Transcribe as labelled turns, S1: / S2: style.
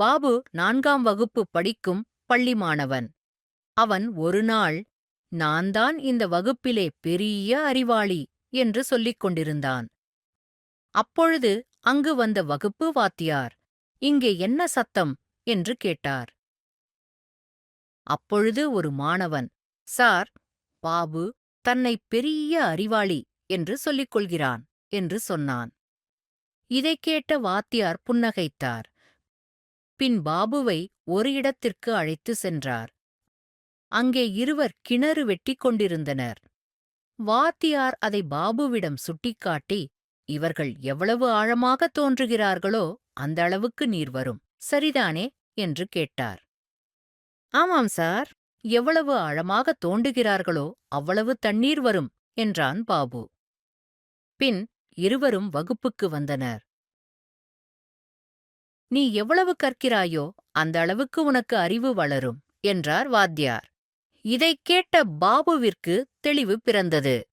S1: பாபு நான்காம் வகுப்பு படிக்கும் பள்ளி மாணவன். அவன் ஒரு நாள் நான் தான் இந்த வகுப்பிலே பெரிய அறிவாளி என்று சொல்லிக் கொண்டிருந்தான். அப்பொழுது அங்கு வந்த வகுப்பு வாத்தியார் இங்கே என்ன சத்தம்? என்று கேட்டார். அப்பொழுது ஒரு மாணவன் சார் பாபு தன்னை பெரிய அறிவாளி என்று சொல்லிக் கொள்கிறான் என்று சொன்னான். இதைக் கேட்ட வாத்தியார் புன்னகைத்தார். பின் பாபுவை ஒரு இடத்திற்கு அழைத்து சென்றார். அங்கே இருவர் கிணறு வெட்டிக் கொண்டிருந்தனர். வாத்தியார் அதை பாபுவிடம் சுட்டிக்காட்டி இவர்கள் எவ்வளவு ஆழமாக தோன்றுகிறார்களோ அந்த அளவுக்கு நீர் வரும். சரிதானே என்று கேட்டார். ஆமாம் சார். எவ்வளவு ஆழமாக தோண்டுகிறார்களோ அவ்வளவு தண்ணீர் வரும் என்றான் பாபு. பின் இருவரும் வகுப்புக்கு வந்தனர். நீ எவ்வளவு கற்கிறாயோ அந்த அளவுக்கு உனக்கு அறிவு வளரும் என்றார் வாத்தியார். இதைக் கேட்ட பாபுவிற்கு தெளிவு பிறந்தது.